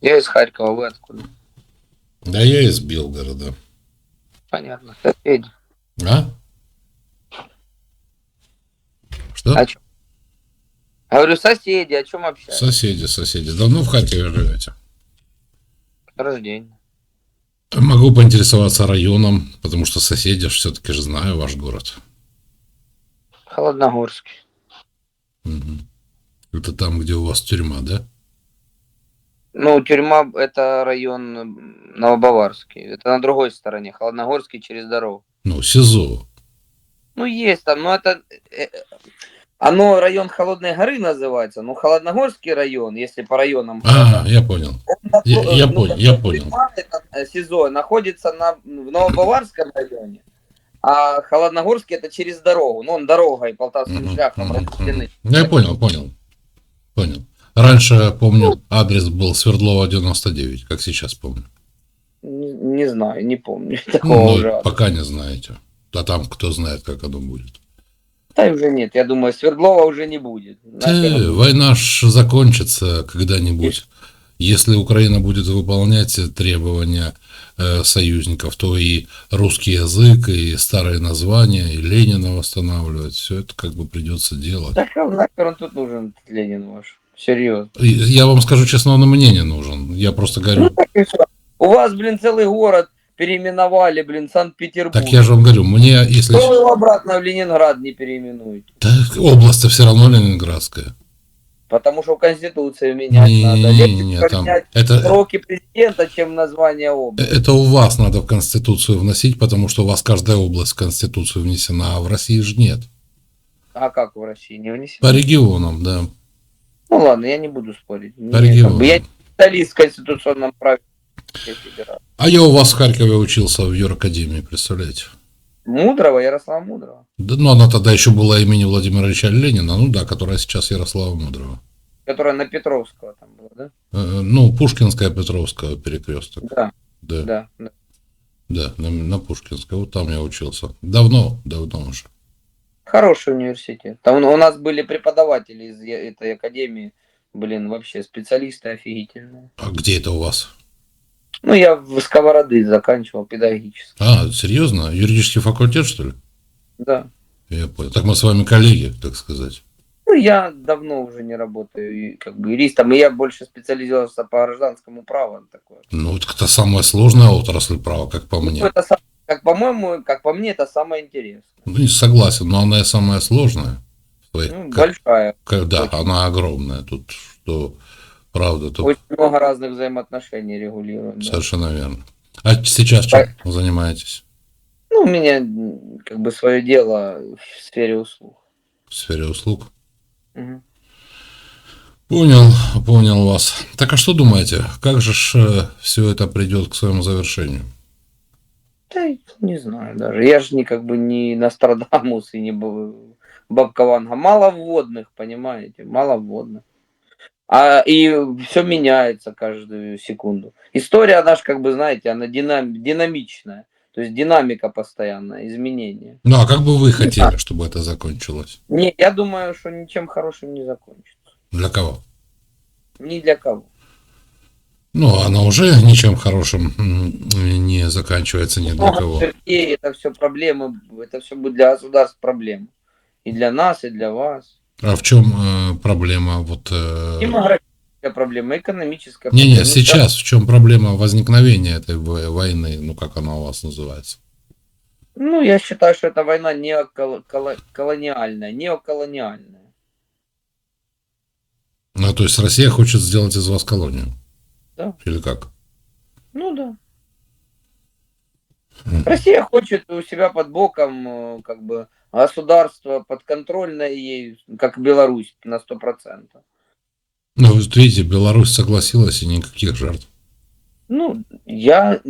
Я из Харькова, вы откуда? Да я из Белгорода. Понятно. Соседи. А? Что? А чё? Говорю, соседи, о чем общаетесь? Соседи, соседи. Давно в Харькове живете? Рождение. Могу поинтересоваться районом, потому что соседи все-таки же знаю ваш город. Холодногорский. Мгм. Это там, где у вас тюрьма, да? Ну, тюрьма это район Новобаварский. Это на другой стороне. Холодногорский через дорогу. Ну, СИЗО. Ну, есть там, но это... э, э, Оно район Холодной горы называется, но Холодногорский район, если по районам... А, я понял. Он я- ну, понял, я понял. это, э, СИЗО находится на, в Новобаварском районе, а Холодногорский это через дорогу. Ну, он дорогой полтавским Мгм, шляхом разделены. Я понял, понял. Понял. Раньше, помню, адрес был Свердлова 99, как сейчас помню. Не, не знаю, не помню такого Ну, уже. пока не знаете. А там кто знает, как оно будет. Да, уже нет, я думаю, Свердлова уже не будет. Да, Нафиг. война ж закончится когда-нибудь. Если Украина будет выполнять требования э, союзников, то и русский язык, и старые названия, и Ленина восстанавливать, все это как бы придется делать. Так а нахер он тут нужен, Ленин ваш? Серьезно. Я вам скажу честно, он и мне не нужен. Я просто говорю, всё. У вас, блин, целый город переименовали, блин, Санкт-Петербург. так я же вам говорю, мне, если... Что вы его обратно в Ленинград не переименуете? Да, область все равно ленинградская. Потому что в Конституции менять надо. Легче Не-не-не, там... поменять Это, сроки президента, чем название области. это у вас надо в Конституцию вносить, потому что у вас каждая область в Конституцию внесена, а в России же нет. А как в России? Не внесено? По регионам, да. Ну ладно, я не буду спорить. По Мне как бы Я не специалист в конституционном праве. А я у вас в Харькове учился в Юракадемии, представляете? Мудрого, Ярослава Мудрого. Да, ну, она тогда еще была имени Владимира Ильича Ленина, ну да, которая сейчас Ярослава Мудрого. Которая на Петровского там была, да? Э, Ну, Пушкинская, Петровская перекресток. Да, Да, да. да. да, на, на Пушкинской. Вот там я учился. Давно, давно уже. Хороший университет. Там у нас были преподаватели из этой академии, блин, вообще специалисты офигительные. А где это у вас? Ну, я в Сковороды заканчивал педагогически. А, серьезно? Юридический факультет, что ли? Да. Я понял. Так мы с вами коллеги, так сказать. Ну, я давно уже не работаю и, как бы юристом, и я больше специализировался по гражданскому праву. Такое. Ну, это, самая сложная отрасль права, как по Ну, мне. это, сам- как по-моему, как по мне, это самое интересное. Ну, не согласен, но она и самая сложная. Ну, как- большая. как- да, очень. она огромная. Тут что, правда, тут Очень много разных взаимоотношений регулирует. да. совершенно верно. А сейчас чем занимаетесь Ну, у меня как бы свое дело в сфере услуг. в сфере услуг? Мгм. Понял, понял вас. Так а что думаете, как же все это придет к своему завершению? Да, не знаю даже. Я же не как бы не Нострадамус и не Бабка Ванга. Мало вводных, понимаете? Мало вводных. А, и все меняется каждую секунду. История наша, как бы, знаете, она динам, динамичная. То есть динамика постоянная, изменения. Ну, а как бы вы хотели, чтобы это закончилось? Не, я думаю, что ничем хорошим не закончится. Для кого? Ни для кого. Ну, она уже ничем хорошим не заканчивается ни для Много кого. это все проблемы, это все будет для государств проблем. И для нас, и для вас. А в чем э, проблема? Вот, э, Демографическая проблема, экономическая Не-не, проблема. Ну, сейчас в чем проблема возникновения этой во- войны, ну как она у вас называется? Ну, я считаю, что это война неоколониальная, неоколониальная. Ну, то есть Россия хочет сделать из вас колонию? Да. Или как? Ну да. Мгм. Россия хочет у себя под боком э, как бы государство подконтрольное ей, как Беларусь, на 100%. Ну, вот видите, Беларусь согласилась, и никаких жертв. Ну, я...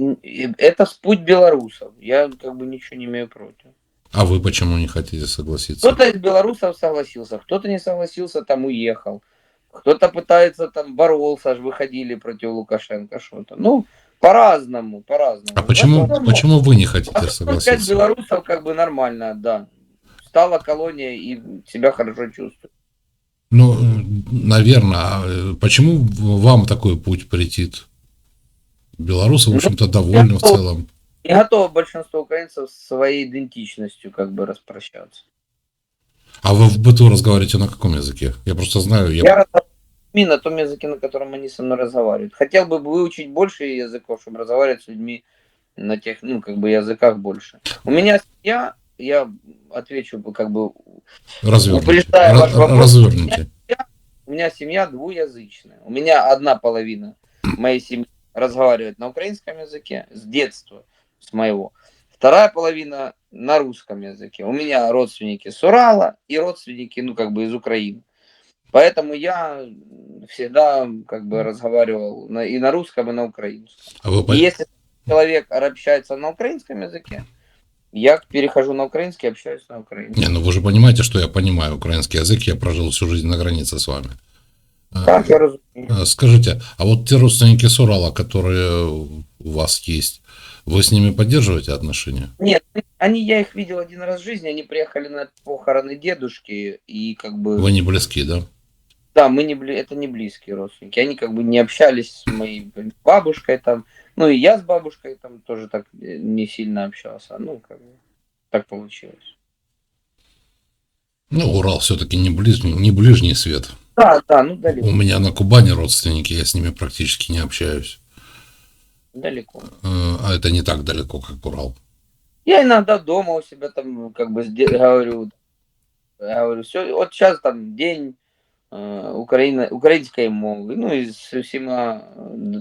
Это путь белорусов. Я как бы ничего не имею против. А вы почему не хотите согласиться? Кто-то из белорусов согласился, кто-то не согласился, там уехал. Кто-то пытается, там боролся, аж выходили против Лукашенко что-то. Ну, по-разному, по-разному. А почему, Ну, почему вы не хотите А 45 согласиться? белорусов как бы нормально, да. Стала колония и себя хорошо чувствует. Ну, наверное, почему в- вам такой путь претит? Белорусы, в Ну, общем-то, довольны в я- целом. Не готово большинство украинцев своей идентичностью как бы распрощаться. А вы в быту разговариваете на каком языке? Я просто знаю, я... Я разговариваю на том языке, на котором они со мной разговаривают. Хотел бы выучить больше языков, чтобы разговаривать с людьми на тех, ну, как бы языках больше. У меня семья, я отвечу как бы, разверните. ваш вопрос. разверните. у меня семья двуязычная. У меня одна половина моей семьи разговаривает на украинском языке с детства, с моего. Вторая половина на русском языке. У меня родственники с Урала и родственники, ну, как бы из Украины. Поэтому я всегда как бы разговаривал на, и на русском, и на украинском. А вы И если человек общается на украинском языке, я перехожу на украинский, общаюсь на украинском. Не, ну вы же понимаете, что я понимаю украинский язык, я прожил всю жизнь на границе с вами. А, Так, я разумею. а, Скажите, а вот те родственники с Урала, которые у вас есть, вы с ними поддерживаете отношения? Нет, они, я их видел один раз в жизни, они приехали на похороны дедушки, и как бы, Вы не близки, да? да, мы не, бли- это не близкие родственники, они как бы не общались с моей бабушкой там, ну и я с бабушкой там тоже так э, не сильно общался, ну как бы, так получилось. Ну, Урал все-таки не ближний, не ближний свет. Да, да, ну У далеко, меня на Кубани родственники, я с ними практически не общаюсь. далеко. Э, А это не так далеко, как Урал. Я иногда дома у себя там ну, как бы сде- говорю, говорю, все, вот сейчас там день э, Украина, української мови, ну і з всіма е,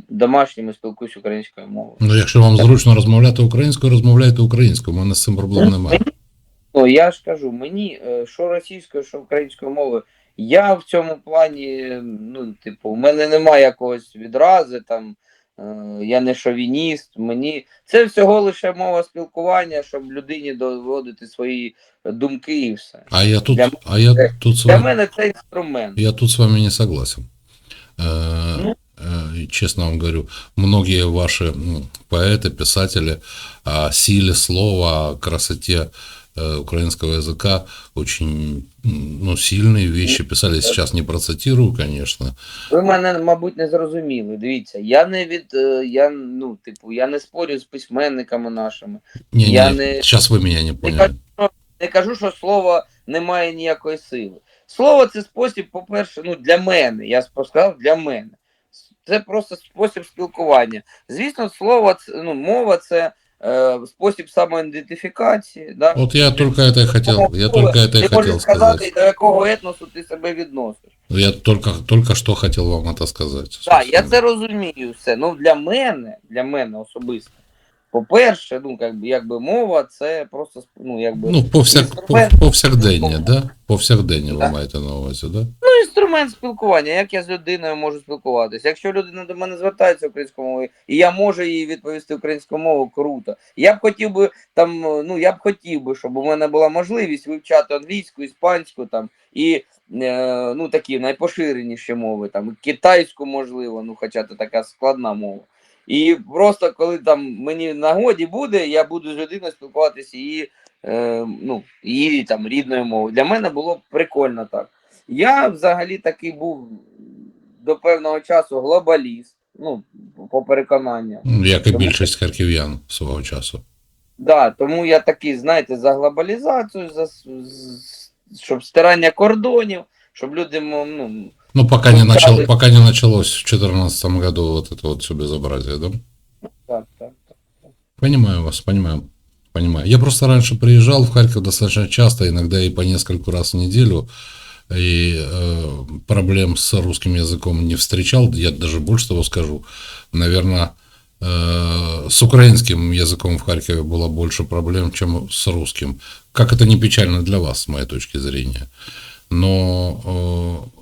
домашніми спілкуюсь українською мовою. Ну, якщо вам зручно розмовляти українською, розмовляйте українською, у мене з цим проблем немає. Ну, я ж кажу, мені е, що російською, що українською мовою, я в цьому плані, ну, типу, у мене немає якогось відрази, там, е, я не шовініст, мені це всього лише мова спілкування, щоб людині доводити свої думки і все. А я тут, Для- а я тут с Для вами, мене це інструмент. я тут с вами не согласен. Э, Ну. э, и Честно вам говорю, многие ваши м, поэты, писатели о силе слова, о красоте э, украинского языка очень м, ну, сильные вещи писали. Сейчас не процитирую, конечно. Ви мене, мабуть, не зрозуміли. Дивіться, я не від е, я ну, типу, я не спорю з письменниками нашими. Не, Я не, не- сейчас вы меня не поняли. Не кажу, що слово не має ніякої сили. Слово це спосіб, по-перше, ну для мене. Я сказав для мене. Це просто спосіб спілкування. Звісно, слово це ну, мова це е, спосіб самоідентифікації. Да? Вот я только это и хотел, я только это и ти хотел можеш сказати, сказать. до якого етносу ти себе відносиш. Я только, только что хотел вам это сказать. Так, я собственно. це розумію все. Ну для мене, для мене особисто. По-перше, ну якби якби мова, це просто ну якби Ну, повсяк, інструмент. повсякдення, да? Повсякдення ви маєте на увазі, да? Ну, інструмент спілкування. Як я з людиною можу спілкуватися? Якщо людина до мене звертається українською мовою, і я можу їй відповісти українською мовою, круто. Я б хотів би там, ну я б хотів би, щоб у мене була можливість вивчати англійську, іспанську там і е, ну такі найпоширеніші мови, там китайську, можливо, ну хоча це така складна мова. І просто коли там мені нагоді буде, я буду з людиною спілкуватися її, е, ну, її там рідною мовою. Для мене було прикольно так. Я взагалі такий був до певного часу глобаліст, ну, по переконанням. Ну, Як і більшість харків'ян свого часу. Да, тому я такий, знаєте, за глобалізацію, за щоб стирання кордонів, щоб люди ну, Ну, пока не, начал, да. пока не началось в 2014 году вот это вот все безобразие, да? так, так. Понимаю вас, понимаю. Понимаю. Я просто раньше приезжал в Харьков достаточно часто, иногда и по нескольку раз в неделю, и э, проблем с русским языком не встречал. Я даже больше того скажу. Наверное, э, с украинским языком в Харькове было больше проблем, чем с русским. Как это не печально для вас, с моей точки зрения. Но э,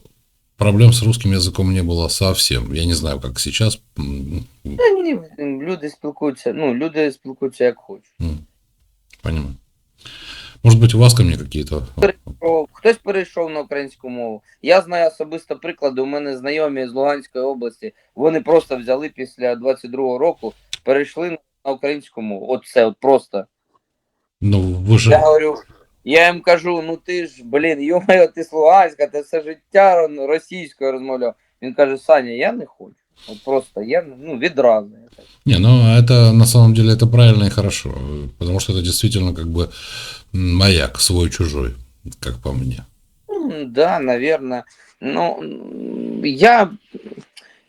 проблем с русским языком не было совсем. Я не знаю, как сейчас. М, Та ні, люди спілкуються, ну, люди спілкуються як хочуть. м, Понимаю. Может быть, у вас ко мне какие-то... Про- Хтось перейшов на українську мову. Я знаю особисто приклади. У мене знайомі з Луганської області. Вони просто взяли після 22-го року, перейшли на українську мову. От це от просто. Ну, вы же... Я говорю, Я їм кажу, ну ти ж, блін, йомайо, ти з Луганська, ти все життя ро- російською розмовляв. Він каже, Саня, я не хочу. От просто я не- ну, відразу. Я так. Не, ну это на самом деле это правильно и хорошо, э, потому что это действительно как бы м, маяк свой-чужой, как по мне. Ну, да, наверное. Ну, м, я,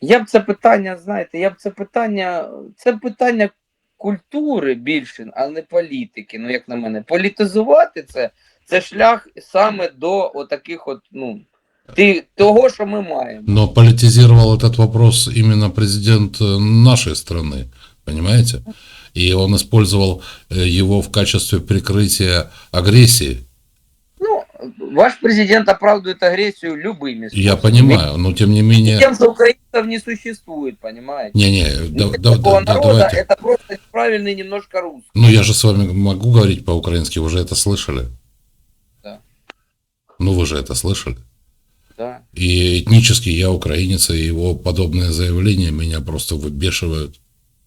я б це питання, знаєте, я б це питання, це питання культури більше, а не політики. Ну, як на мене, політизувати це, це шлях саме до отаких от, ну, ти, того, що ми маємо. Но политизировал этот вопрос именно президент э, нашей страны, понимаете? И он использовал э, его в качестве прикрытия агрессии. Ну, ваш президент оправдывает агрессию любыми Я понимаю, но тем не менее... Тем, что украинцев не существует, понимаете? Не-не, да- да- да- давайте. это просто неправильный немножко русский. Ну, я же с вами могу говорить по-украински, вы же это слышали? Да. Ну, вы же это слышали? Да. И этнически я украинец, и его подобные заявления меня просто выбешивают.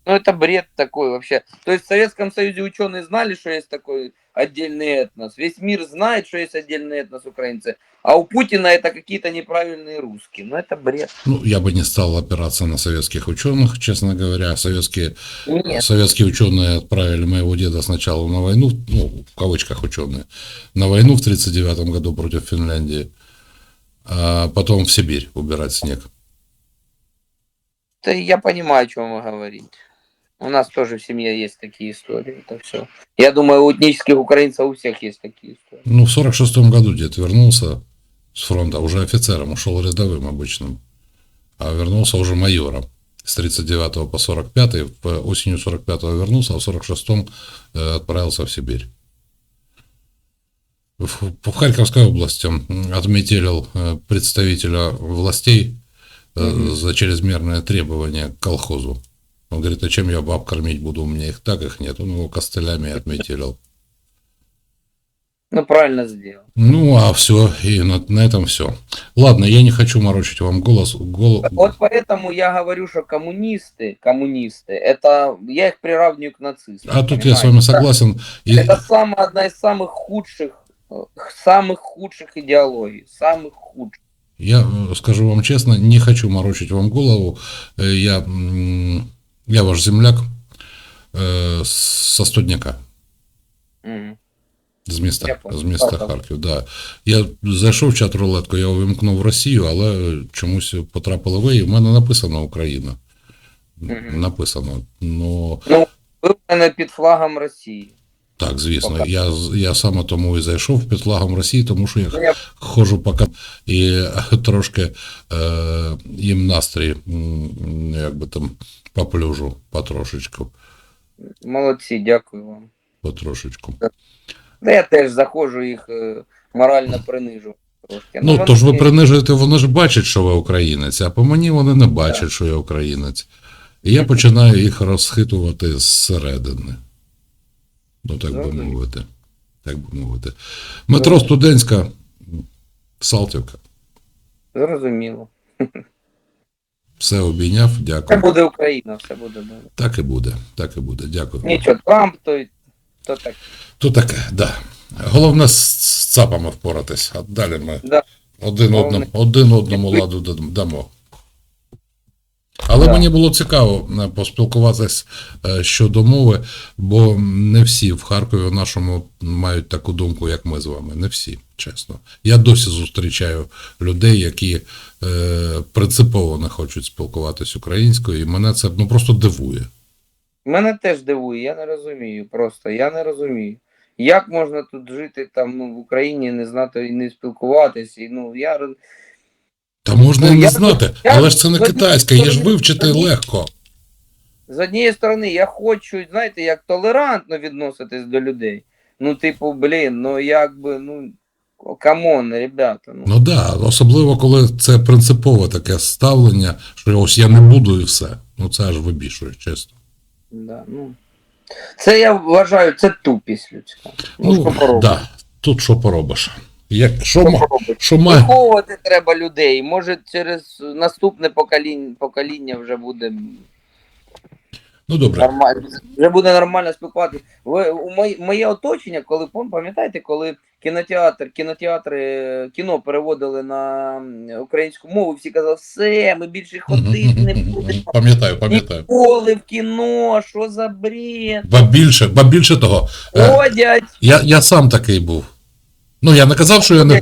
Ну, это бред такой вообще. То есть в Советском Союзе ученые знали, что есть такой отдельный этнос. Весь мир знает, что есть отдельный этнос украинцы. А у Путина это какие-то неправильные русские. Ну, это бред. Ну, я бы не стал опираться на советских ученых, честно говоря. Советские, Нет. советские ученые отправили моего деда сначала на войну, ну, в кавычках ученые, на войну в 1939 году против Финляндии, а потом в Сибирь убирать снег. Да я понимаю, о чем вы говорите. У нас тоже в семье есть такие истории. Это все. Я думаю, у этнических украинцев у всех есть такие истории. Ну, в 46 году дед вернулся с фронта, уже офицером, ушел рядовым обычным, а вернулся уже майором. С 39 по 45, по осенью 45 вернулся, а в 46 э, отправился в Сибирь. В, в Харьковской области м, отметелил э, представителя властей Мгм. за чрезмерное требование к колхозу. Он говорит, а чем я баб кормить буду, у меня их так, их нет. Он его костылями отметелил. Ну, правильно сделал. Ну, а все, и на, на этом все. Ладно, я не хочу морочить вам голос. гол- Вот поэтому я говорю, что коммунисты, коммунисты, это я их приравниваю к нацистам. А тут я с вами согласен. И- Это самая одна из самых худших, э, самых худших идеологий, самых худших. Я э, скажу вам честно, не хочу морочить вам голову. Э, Я, я ваш земляк э, со студняка. Мгм. З міста, з міста. Харків. Да. Я зайшов в чат рулетку, я увімкнув Росію, але чомусь потрапили ви, і в мене написано Україна. Мгм. Написано. Ну, Ви в мене під флагом Росії. Так, звісно. Я, я саме тому і зайшов під флагом Росії, тому що я Ну, ходжу поки і е, трошки е, їм настрій, м, як би там, поплюжу потрошечку. Молодці, дякую вам. потрошечку. Да я теж заходжу їх е, морально принижу трошки. Ну, вони- то ж ви принижуєте, вони ж бачать, що ви українець, а по мені вони не бачать, що я українець. І я починаю їх розхитувати зсередини. Ну, так би мовити. Так би мовити. Метро студентська, Салтівка. Зрозуміло. Все обійняв, Це дякую. буде Україна, все буде добре. Так і буде, так і буде. Дякую. Нічого, Трамп, то, то так. То таке, да. Головне з з цапами впоратись, а далі ми Да. один, Головне. одному, один одному ладу дамо. Але Да. мені було цікаво е, поспілкуватись е, щодо мови, бо не всі в Харкові в нашому мають таку думку, як ми з вами. Не всі, чесно. Я досі зустрічаю людей, які е, принципово не хочуть спілкуватись українською, і мене це ну, просто дивує. Мене теж дивує, я не розумію. Просто я не розумію. Як можна тут жити там ну, в Україні, не знати і не спілкуватись? І, ну, я... Та можна Ну, і не я- знати, я- але ж це не китайська, її ж вивчити легко. З однієї сторони, я хочу, знаєте, як толерантно відноситись до людей. Ну, типу, блін, ну якби, ну, камон, ребята. Ну, Ну так, да, особливо коли це принципове таке ставлення, що ось я не буду і все. Ну це аж вибішує, чесно. да, ну. Це я вважаю, це тупість людська. Ну, що поробиш? да, тут що поробиш. Як, що, Що ма- що має. Виховувати треба людей. Може, через наступне покоління, покоління вже буде Ну добре. нормально, вже буде нормально спілкуватися. Ви, у моє, моє оточення, коли пам- пам'ятаєте, коли кінотеатр, кінотеатри, кіно переводили на українську мову, всі казали, все, ми більше ходити не будемо. Пам'ятаю, пам'ятаю. Ніколи в кіно, що за бред? Ба більше, ба більше того, е, Ходять. я, я сам такий був. Ну, я не казав, що я не,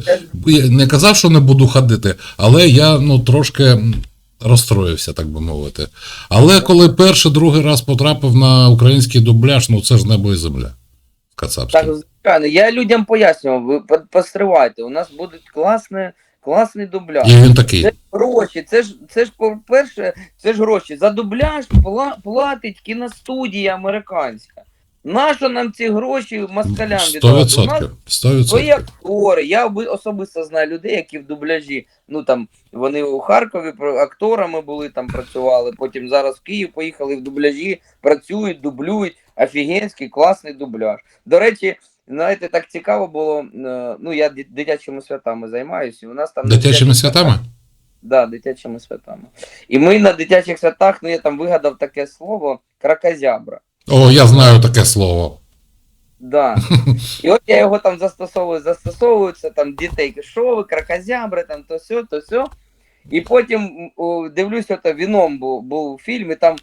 не казав, що не буду ходити, але я ну, трошки розстроївся, так би мовити. Але коли перший, другий раз потрапив на український дубляж, ну це ж небо і земля. Кацапський. Так, звичайно, я людям пояснював, ви постривайте, у нас буде класний, класний дубляж. І він такий. Це ж гроші, це ж, це ж по-перше, це ж гроші. За дубляж пла- платить кіностудія американська. Нащо нам ці гроші москалям віддавати? У нас відсотків. Сто свої відсотків. актори. Я особисто знаю людей, які в дубляжі. Ну там вони у Харкові акторами були, там працювали. Потім зараз в Київ поїхали в дубляжі, працюють, дублюють. Офігенський, класний дубляж. До речі, знаєте, так цікаво було. е, Ну, я дитячими святами займаюся. і У нас там Дитячими святами? Да, дитячими святами. І ми на дитячих святах, ну я там вигадав таке слово кракозябра. О, я знаю таке слово. Да. І от я його там застосовую, застосовую, це там дітей, кишови, ви, кракозябри, там то сьо, то сьо. І потім о, дивлюсь, ото віном був, був фільм, і там,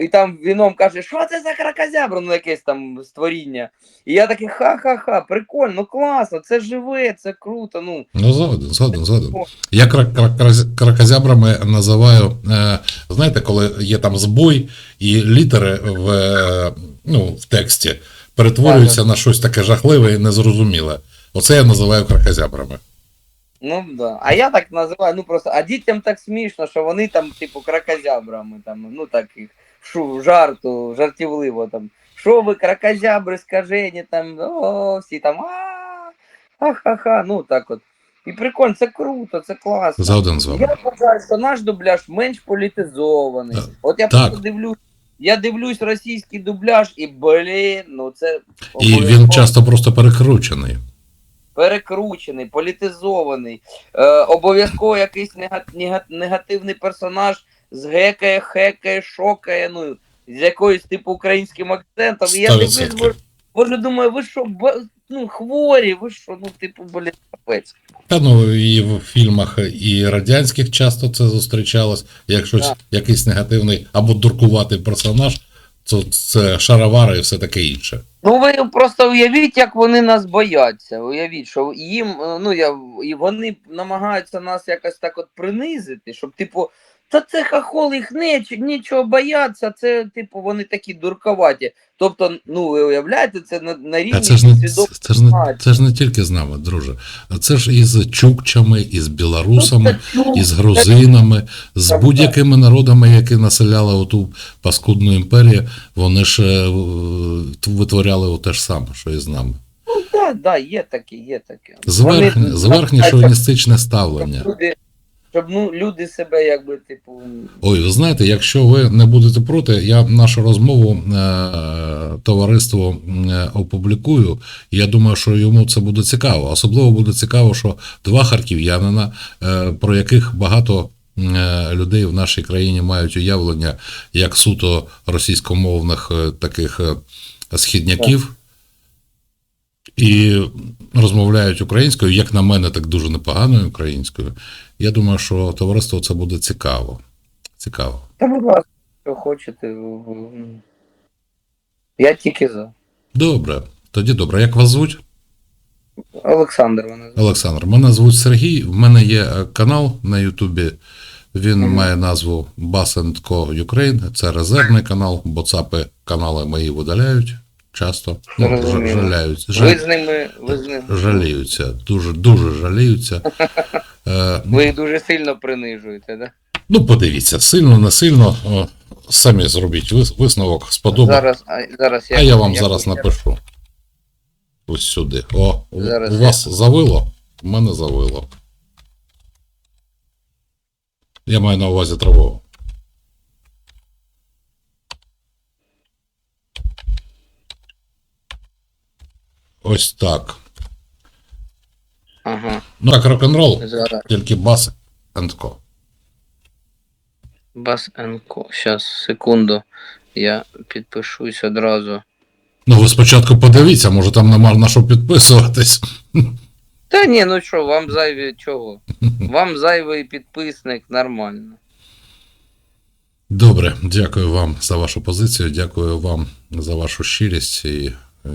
і там віном каже, що це за кракозябра, ну якесь там створіння. І я такий, ха-ха-ха, прикольно, ну класно, це живе, це круто. Ну, Ну, згоден, згоден, згоден. Я крак- крак- крак- кракозябрами називаю, е, знаєте, коли є там збой, і літери в, е, ну, в тексті перетворюються на щось таке жахливе і незрозуміле. Оце я називаю кракозябрами. Ну да. А я так називаю, ну просто, а дітям так смішно, що вони там, типу, кракозябрами, там, ну так їх шу, жарту, жартівливо там. Що ви, кракозябри, скажені, там, о, всі там, а ха-ха-ха, ну так от. І прикольно, це круто, це класно. Згоден з вами. Я вважаю, що наш дубляж менш політизований. Так. От я Так. просто дивлюсь, я дивлюсь російський дубляж, і блін, ну це І він часто просто перекручений. перекручений, політизований, е, обов'язково якийсь нега- нега- негативний персонаж згекає, хекає, шокає, ну, з якоюсь типу українським акцентом. І я дивлюсь, боже, боже, думаю, ви що, ну, хворі, ви що, ну, типу, блін, капець. Та ну і в фільмах і радянських часто це зустрічалось. Якщо Так. якийсь негативний або дуркуватий персонаж, то це шаровари і все таке інше. Ну, ви просто уявіть, як вони нас бояться. Уявіть, що їм, е, ну я і вони намагаються нас якось так от принизити, щоб, типу, та це хахол, їх не, нічого бояться, це, типу, вони такі дурковаті. Тобто, ну, ви уявляєте, це на, на рівні це ж не це ж не це ж не тільки з нами, друже. А це ж і з чукчами, і з білорусами, і з грузинами, з будь-якими народами, які населяли оту паскудну імперію, вони ж е, витворяли те ж саме, що і з нами. Ну, да, да, є таке, є таке. Зверхнє шовіністичне ставлення. Щоб ну, люди себе якби, типу, Ой, ви знаєте, якщо ви не будете проти, я нашу розмову е, товариству е, опублікую. Я думаю, що йому це буде цікаво. Особливо буде цікаво, що два харків'янина, е, про яких багато е, людей в нашій країні мають уявлення як суто російськомовних е, таких е, східняків. І розмовляють українською, як на мене, так дуже непоганою українською. Я думаю, що товариство це буде цікаво. Цікаво. та будь ласка, що хочете. Я тільки за. Добре. Тоді добре. Як вас звуть? Олександр мене звуть. Олександр. Мене звуть Сергій. В мене є е, канал на Ютубі. Він Мгм. має назву Bass Co Ukraine. Це резервний канал, бо цапи канали мої видаляють часто. Ну, ж- Зрозуміло. жаляють. Ви з ними, ви з ними. жаліються. Дуже, дуже жаліються. Е, Ви їх дуже сильно принижуєте, да? Ну, подивіться, сильно, не сильно. Самі зробіть висновок, сподобається. Зараз, а, зараз А я вам я зараз я- напишу. Ось сюди. О, Зараз у вас завило? У мене завило. Я маю на увазі траву. Ось так. Ага, Ну так, рок-н-рол, тільки бас and ко. Бас Енко. Щас, секунду. Я підпишусь одразу. Ну, ви спочатку подивіться, може там нема на що підписуватись. Та ні, ну що, вам зайві чого? Вам зайвий підписник нормально. Добре, дякую вам за вашу позицію, дякую вам за вашу щирість і, е,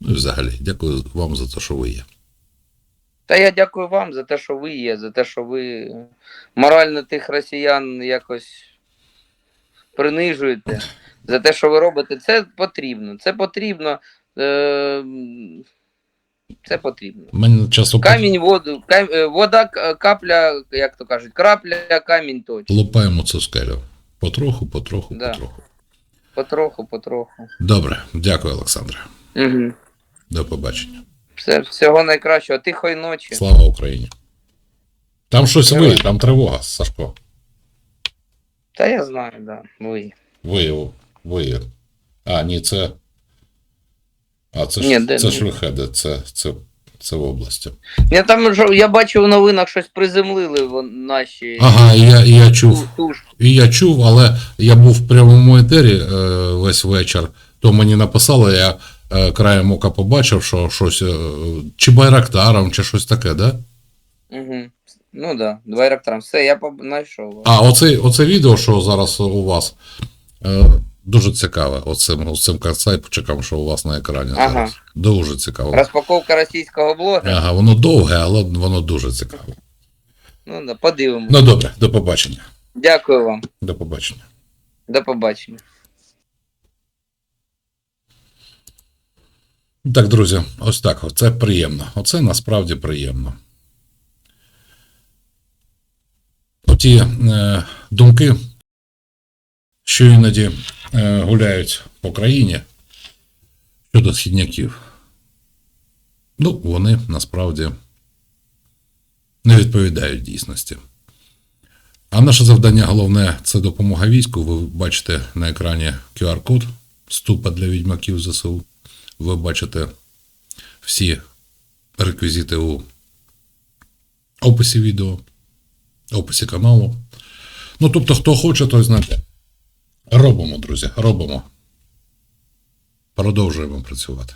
ну, і взагалі, дякую вам за те, що ви є. Та я дякую вам за те, що ви є, за те, що ви морально тих росіян якось принижуєте, за те, що ви робите. Це потрібно. Це потрібно. Е- це потрібно. Мені часто Камінь, воду, кам... е, вода, капля, як то кажуть, крапля, камінь точно. лупаємо цю скелю. Потроху, потроху, Да. потроху. Потроху, потроху. Добре, дякую, Олександре. Угу. До побачення. Все, всього найкращого. Тихої ночі. Слава Україні. Там щось ви, там тривога, Сашко. Та я знаю, да. Ви. Ви, ви. А, ні, це. А, це, Ні, ж, де- це ж виходить, це, це, це в області. Я там я бачив у новинах щось приземлили наші Ага, і я, і я чув. І я чув, але я був в прямому етері е, весь вечір, то мені написали, я краєм ока побачив, що щось е, чи байрактаром, чи щось таке, да? Угу. Ну да, два ректорам. Все, я знайшов. А, оце, оце відео, що зараз у вас, е, дуже цікаве. Оцим, оцим кацайпчиком, що у вас на екрані Ага. зараз. Дуже цікаво. Розпаковка російського блога. Ага, воно довге, але воно дуже цікаве. Ну да, подивимось. Ну добре, до побачення. Дякую вам. До побачення. До побачення. Так, друзі, ось так. Це приємно. Оце насправді приємно. Оті е, думки, що іноді е, гуляють по країні щодо східняків. Ну, вони насправді не відповідають дійсності. А наше завдання головне це допомога війську. Ви бачите на екрані QR-код ступа для відьмаків ЗСУ. Ви бачите всі реквізити у описі відео, описі каналу. Ну, тобто, хто хоче, той знає. Робимо, друзі, робимо. Продовжуємо працювати.